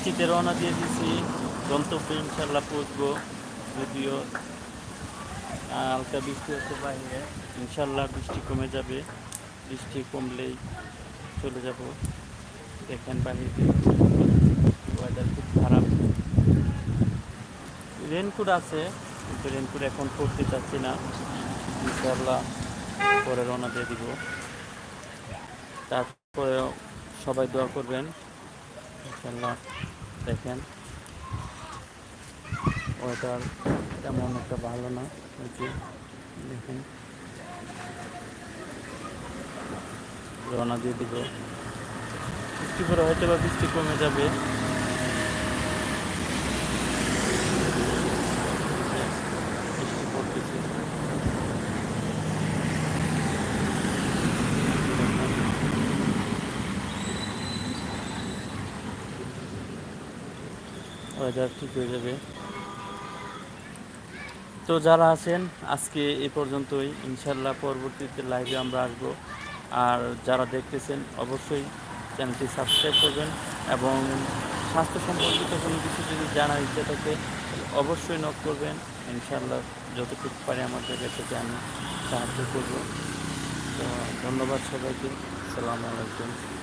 বৃষ্টিতে রওনা দিয়ে দিছি গন্তব্যে ইনশাল্লাহ পৌঁছবো যদিও হালকা বৃষ্টি হচ্ছে বাইরে। ইনশাল্লাহ বৃষ্টি কমে যাবে। বৃষ্টি কমলেই চলে যাব। দেখেন বাহিরে ওয়েদার খুব খারাপ। রেনকোট আছে, কিন্তু রেনকোট এখন পড়তে চাচ্ছি না। ইনশাল্লাহ পরে রওনা দিয়ে দিব। তারপরে সবাই দোয়া করবেন। ইনশাল্লাহ দেখেন। ওয়েদার তেমন একটা ভালো না যে দেখেন। রওনা দিয়ে দিব। বৃষ্টি পরে হয়তো বা বৃষ্টি কমে যাবে বৃষ্টি পড়তেছে ওয়েদার ঠিক হয়ে যাবে। তো যারা আছেন, আজকে এই পর্যন্তই। ইনশাল্লাহ পরবর্তীতে লাইভে আমরা আসব। আর যারা দেখতেছেন, অবশ্যই চ্যানেলটি সাবস্ক্রাইব করবেন এবং স্বাস্থ্য সম্পর্কিত কোনো কিছু যদি জানার ইচ্ছে থাকে, অবশ্যই নক করবেন। ইনশাল্লাহ যতটুকু পারি আমার জায়গা থেকে আমি সাহায্য করব। তো ধন্যবাদ সবাইকে। সালামু আলাইকুম।